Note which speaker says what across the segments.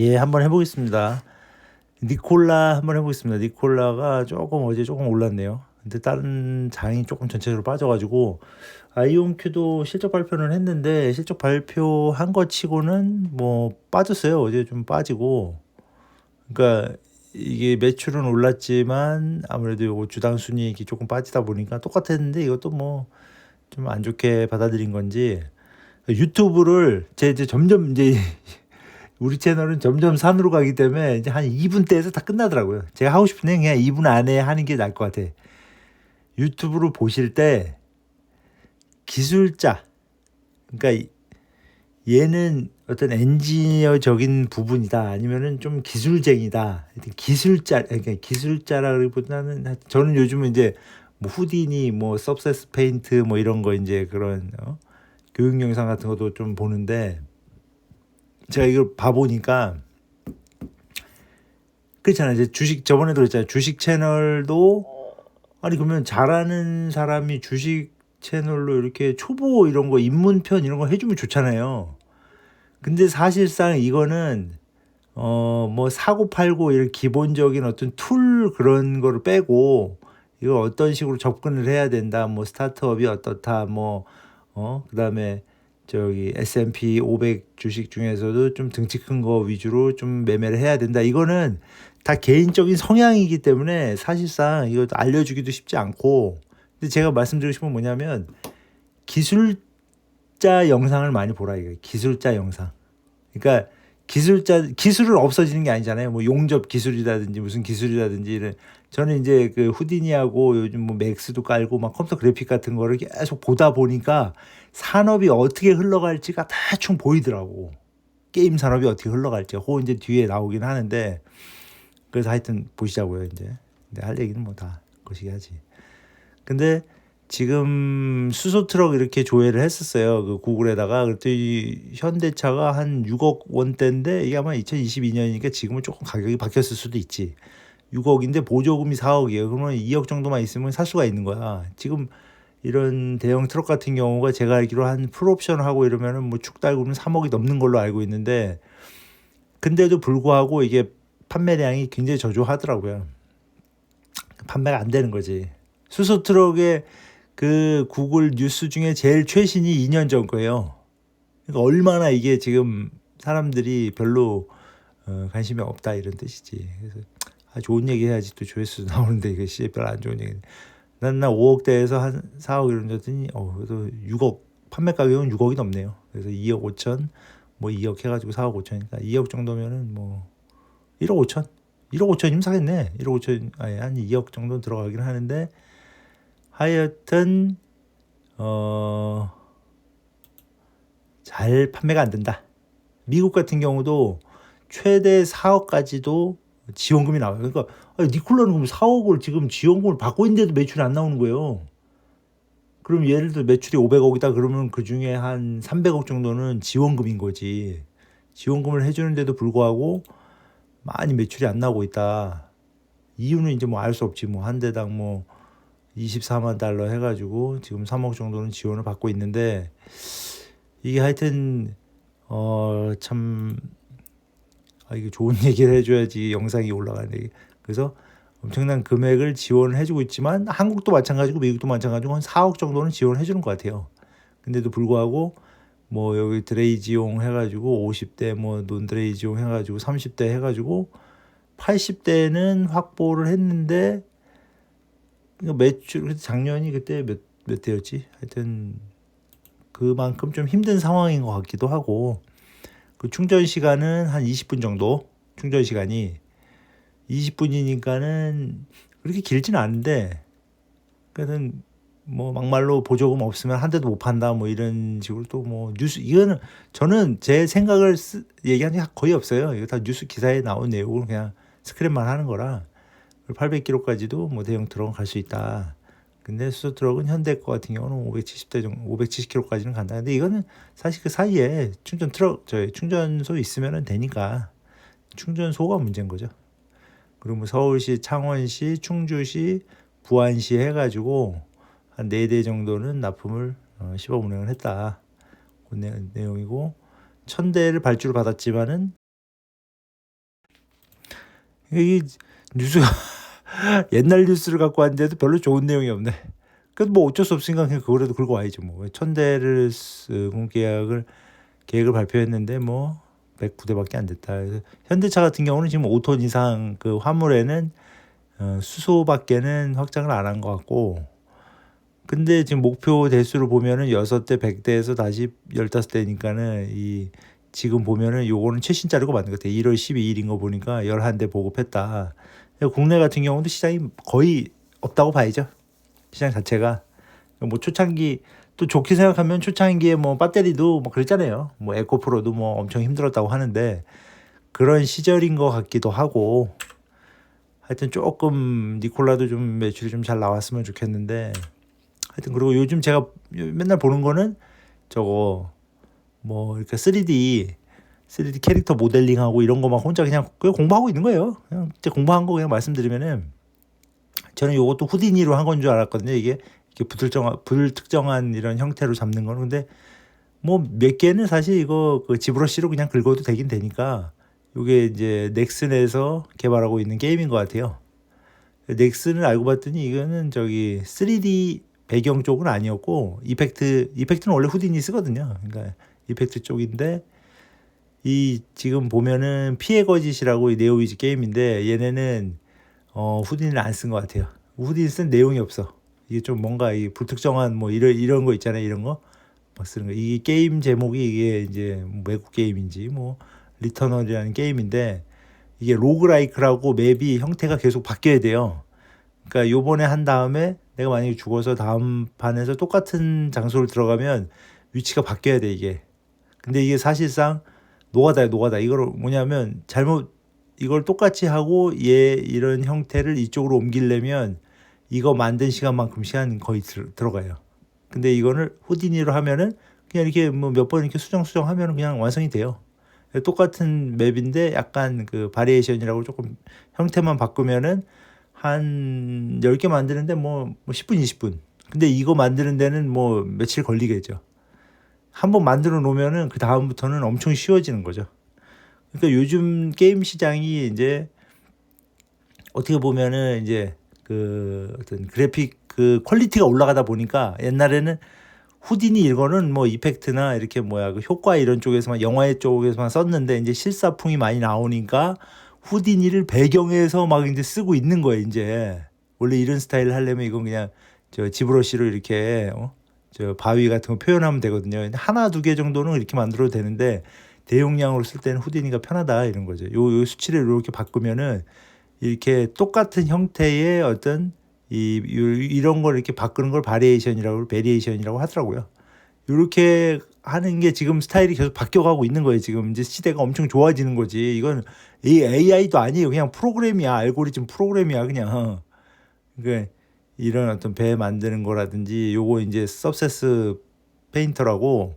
Speaker 1: 예, 한번 해보겠습니다. 니콜라 한번 해보겠습니다. 니콜라가 조금 어제 조금 올랐네요. 근데 다른 장이 조금 전체적으로 빠져가지고 아이온큐도 실적 발표는 했는데 실적 발표한 것 치고는 뭐 빠졌어요. 어제 좀 빠지고 그러니까 이게 매출은 올랐지만 아무래도 요거 주당 순이익이 조금 빠지다 보니까 똑같았는데 이것도 뭐 좀 안 좋게 받아들인 건지 유튜브를 제 이제 점점 이제 우리 채널은 점점 산으로 가기 때문에 이제 한 2분 대에서 다 끝나더라고요. 제가 하고 싶은 얘기 그냥 2분 안에 하는 게 나을 것 같아. 유튜브로 보실 때 기술자, 그러니까 얘는 어떤 엔지니어적인 부분이다 아니면은 좀 기술쟁이다 기술자 그러니까 기술자라기보다는 저는 요즘은 이제 뭐 후디니 뭐 서브세스 페인트 뭐 이런 거 이제 그런 어? 교육 영상 같은 것도 좀 보는데 제가 이걸 봐보니까 그렇잖아요. 이제 주식 저번에도 그랬잖아요. 주식 채널도 아니 그러면 잘하는 사람이 주식 채널로 이렇게 초보 이런 거 입문편 이런 거 해주면 좋잖아요. 근데 사실상 이거는 어 뭐 사고 팔고 이런 기본적인 어떤 툴 그런 거를 빼고 이거 어떤 식으로 접근을 해야 된다. 뭐 스타트업이 어떻다. 뭐 어 그다음에 저기 S&P 500 주식 중에서도 좀 등치 큰 거 위주로 좀 매매를 해야 된다. 이거는 다 개인적인 성향이기 때문에 사실상 이거 알려주기도 쉽지 않고 근데 제가 말씀드리고 싶은 건 뭐냐면 기술자 영상을 많이 보라 이거 기술자 영상. 그러니까 기술자 기술은 없어지는 게 아니잖아요. 뭐 용접 기술이라든지 무슨 기술이라든지 이런 저는 이제 그 후디니하고 요즘 뭐 맥스도 깔고 막 컴퓨터 그래픽 같은 거를 계속 보다 보니까 산업이 어떻게 흘러갈지가 대충 보이더라고. 게임 산업이 어떻게 흘러갈지. 호 이제 뒤에 나오긴 하는데 그래서 하여튼 보시자고요 이제. 근데 할 얘기는 뭐 다 거시기 하지. 근데 지금 수소 트럭 이렇게 조회를 했었어요. 그 구글에다가 그랬더니 현대차가 한 6억 원대인데 이게 아마 2022년이니까 지금은 조금 가격이 바뀌었을 수도 있지. 6억인데 보조금이 4억이에요. 그러면 2억 정도만 있으면 살 수가 있는 거야. 지금 이런 대형 트럭 같은 경우가 제가 알기로 한 풀옵션 하고 이러면은 뭐 축 달고 면 3억이 넘는 걸로 알고 있는데 근데도 불구하고 이게 판매량이 굉장히 저조하더라고요. 판매가 안 되는 거지. 수소 트럭의 그 구글 뉴스 중에 제일 최신이 2년 전 거예요. 그러니까 얼마나 이게 지금 사람들이 별로 어, 관심이 없다 이런 뜻이지. 그래서 아, 좋은 얘기 해야지 또 조회수 나오는데 이게 씨 별로 안 좋은 얘기. 난나 5억대에서 한 4억 이런 줬더니 어 그래도 6억 판매 가격은 6억이 넘네요. 그래서 2억 5천 뭐 2억 해가지고 4억 5천이니까 2억 정도면은 뭐 1억 5천 1억 5천이면 사겠네. 1억 5천 아니 한 2억 정도 들어가긴 하는데 하여튼 어 잘 판매가 안 된다. 미국 같은 경우도 최대 4억까지도 지원금이 나와요. 그러니까 아니, 니콜라는 그럼 4억을 지금 지원금을 받고 있는데도 매출이 안 나오는 거예요. 그럼 예를 들어 매출이 500억이다 그러면 그 중에 한 300억 정도는 지원금인 거지. 지원금을 해주는데도 불구하고 많이 매출이 안 나오고 있다. 이유는 이제 뭐 알 수 없지. 뭐 한 대당 뭐 24만 달러 해가지고 지금 3억 정도는 지원을 받고 있는데 이게 하여튼 어 참 아, 이게 좋은 얘기를 해줘야지 영상이 올라가는데 그래서 엄청난 금액을 지원을 해주고 있지만 한국도 마찬가지고 미국도 마찬가지고 한 4억 정도는 지원을 해주는 것 같아요. 근데도 불구하고 뭐 여기 드레이지용 해가지고 50대 뭐 논드레이지용 해가지고 30대 해가지고 80대는 확보를 했는데 매출 작년이 그때 몇 몇 대였지? 하여튼 그만큼 좀 힘든 상황인 것 같기도 하고 그 충전 시간은 한 20분 정도 충전 시간이 20분이니까는 그렇게 길지는 않은데 그래서 뭐 막말로 보조금 없으면 한 대도 못 판다 뭐 이런 식으로 또 뭐 뉴스 이거는 저는 제 생각을 쓰, 얘기한 게 거의 없어요. 이거 다 뉴스 기사에 나온 내용을 그냥 스크랩만 하는 거라 800km까지도 뭐 대형 트럭은 갈수 있다. 근데 수소 트럭은 현대 거 같은 경우는 570대 정도, 570km까지는 간다. 근데 이거는 사실 그 사이에 충전 트럭, 저 충전소 있으면 되니까 충전소가 문제인 거죠. 그리고 뭐 서울시, 창원시, 충주시, 부안시 해가지고 한 네 대 정도는 납품을 어, 시범 운행을 했다. 그 내용이고 천 대를 발주를 받았지만은 이 뉴스가 옛날 뉴스를 갖고 왔는데도 별로 좋은 내용이 없네. 그래도 뭐 어쩔 수 없으니까 그냥 그거라도 긁고 와야지 뭐. 천대를 쓰고 계약을 계획을 발표했는데 뭐 109대밖에 안 됐다. 그래서 현대차 같은 경우는 지금 5톤 이상 그 화물에는 어, 수소밖에는 확장을 안 한 것 같고 근데 지금 목표 대수를 보면은 6대 100대에서 다시 15대니까는 이 지금 보면은 요거는 최신짜리고 맞는 것 같아요. 1월 12일인 거 보니까 11대 보급했다. 국내 같은 경우도 시장이 거의 없다고 봐야죠. 시장 자체가 뭐 초창기 또 좋게 생각하면 초창기에 뭐 배터리도 뭐 그랬잖아요. 뭐 에코프로도 뭐 엄청 힘들었다고 하는데 그런 시절인 것 같기도 하고 하여튼 조금 니콜라도 좀 매출이 좀 잘 나왔으면 좋겠는데 하여튼 그리고 요즘 제가 맨날 보는 거는 저거 뭐 이렇게 3D 3D 캐릭터 모델링하고 이런 거막 혼자 그냥 공부하고 있는 거예요. 그냥 진짜 공부한 거 그냥 말씀드리면은 저는 요것도 후디니로 한 건 줄 알았거든요. 이게 이렇게 불특정한 불특정한 이런 형태로 잡는 거는 근데 뭐 몇 개는 사실 이거 그 지브러시로 그냥 긁어도 되긴 되니까 요게 이제 넥슨에서 개발하고 있는 게임인 것 같아요. 넥슨을 알고 봤더니 이거는 저기 3D 배경 쪽은 아니었고 이펙트 이펙트는 원래 후디니 쓰거든요. 그러니까 이펙트 쪽인데 이 지금 보면은 피해 거짓이라고 이 네오위즈 게임인데 얘네는 어 후디니를 안쓴 것 같아요. 후디니 쓴 내용이 없어. 이게 좀 뭔가 이 불특정한 뭐 이런 이런 거 있잖아요. 이런 거 막 쓰는 거. 이 게임 제목이 이게 이제 뭐 외국 게임인지 뭐 리터널이라는 게임인데 이게 로그라이크라고 맵이 형태가 계속 바뀌어야 돼요. 그러니까 요번에 한 다음에 내가 만약에 죽어서 다음 판에서 똑같은 장소를 들어가면 위치가 바뀌어야 돼 이게. 근데 이게 사실상 노가다야 노가다. 이걸 뭐냐면 잘못 이걸 똑같이 하고 얘 이런 형태를 이쪽으로 옮기려면 이거 만든 시간만큼 시간 거의 들, 들어가요. 근데 이거를 후디니로 하면은 그냥 이렇게 뭐 몇 번 이렇게 수정 수정 하면은 그냥 완성이 돼요. 똑같은 맵인데 약간 그 바리에이션이라고 조금 형태만 바꾸면은 한 10개 만드는데 뭐, 뭐 10분, 20분. 근데 이거 만드는 데는 뭐 며칠 걸리겠죠. 한번 만들어 놓으면은 그 다음부터는 엄청 쉬워지는 거죠. 그러니까 요즘 게임 시장이 이제 어떻게 보면은 이제 그 어떤 그래픽 그 퀄리티가 올라가다 보니까 옛날에는 후디니 이거는 뭐 이펙트나 이렇게 뭐야 그 효과 이런 쪽에서만 영화의 쪽에서만 썼는데 이제 실사풍이 많이 나오니까 후디니를 배경에서 막 이제 쓰고 있는 거예요 이제 원래 이런 스타일을 하려면 이건 그냥 저 지브러시로 이렇게 어? 저 바위 같은 거 표현하면 되거든요 하나 두 개 정도는 이렇게 만들어도 되는데 대용량으로 쓸 때는 후디니가 편하다 이런 거죠 요, 요 수치를 이렇게 바꾸면은 이렇게 똑같은 형태의 어떤 이 이런 걸 이렇게 바꾸는 걸 바리에이션이라고 베리에이션이라고 하더라고요. 이렇게 하는 게 지금 스타일이 계속 바뀌어가고 있는 거예요. 지금 이제 시대가 엄청 좋아지는 거지. 이건 이 AI도 아니에요. 그냥 프로그램이야. 알고리즘 프로그램이야. 그냥. 그러니까 이런 어떤 배 만드는 거라든지 요거 이제 서브세스 페인터라고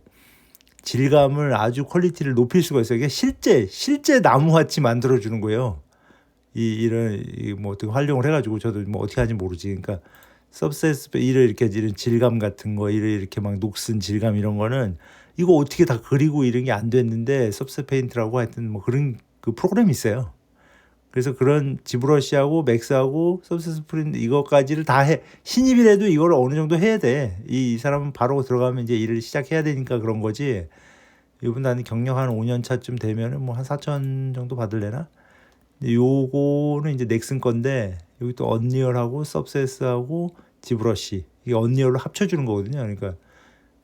Speaker 1: 질감을 아주 퀄리티를 높일 수가 있어요. 이게 실제 실제 나무같이 만들어 주는 거예요. 이 이런 이뭐 어떻게 활용을 해가지고 저도 뭐 어떻게 하는지 모르지. 그러니까 서브세스 이를 이렇게 이런 질감 같은 거 이를 이렇게 막 녹슨 질감 이런 거는 이거 어떻게 다 그리고 이런 게 안 됐는데 서브세 페인트라고 하여튼 뭐 그런 그 프로그램이 있어요. 그래서 그런 지브러시하고 맥스하고 서브세스 프린트 이것까지를 다 해. 신입이라도 이걸 어느 정도 해야 돼. 이, 이 사람은 바로 들어가면 이제 일을 시작해야 되니까 그런 거지. 이분 나는 경력 한 5년 차쯤 되면은 뭐 한 4천 정도 받을래나? 요거는 이제 넥슨 건데 여기 또 언리얼하고 서브세스하고 지브러시 이게 언리얼로 합쳐주는 거거든요. 그러니까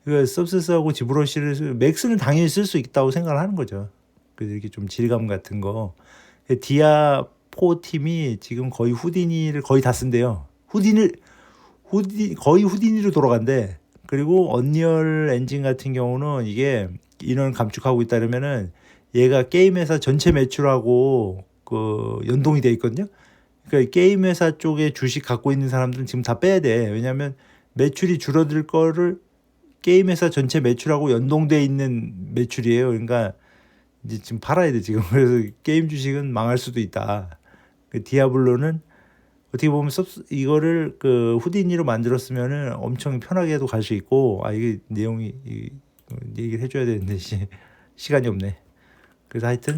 Speaker 1: 그 서브세스하고 지브러시를 맥스는 당연히 쓸 수 있다고 생각을 하는 거죠. 그래서 이렇게 좀 질감 같은 거 디아 4 팀이 지금 거의 후디니를 거의 다 쓴대요. 후디니 후디 거의 후디니로 돌아간대. 그리고 언리얼 엔진 같은 경우는 이게 인원을 감축하고 있다 그러면은 얘가 게임 회사 전체 매출하고 그 연동이 돼 있거든요. 그러니까 게임 회사 쪽에 주식 갖고 있는 사람들은 지금 다 빼야 돼. 왜냐하면 매출이 줄어들 거를 게임 회사 전체 매출하고 연동돼 있는 매출이에요. 그러니까 이제 지금 팔아야 돼 지금. 그래서 게임 주식은 망할 수도 있다. 그 디아블로는 어떻게 보면 섭 이거를 그 후디니로 만들었으면은 엄청 편하게도 갈 수 있고 아 이게 내용이 이, 얘기를 해줘야 되는데 시, 시간이 없네. 그래서 하여튼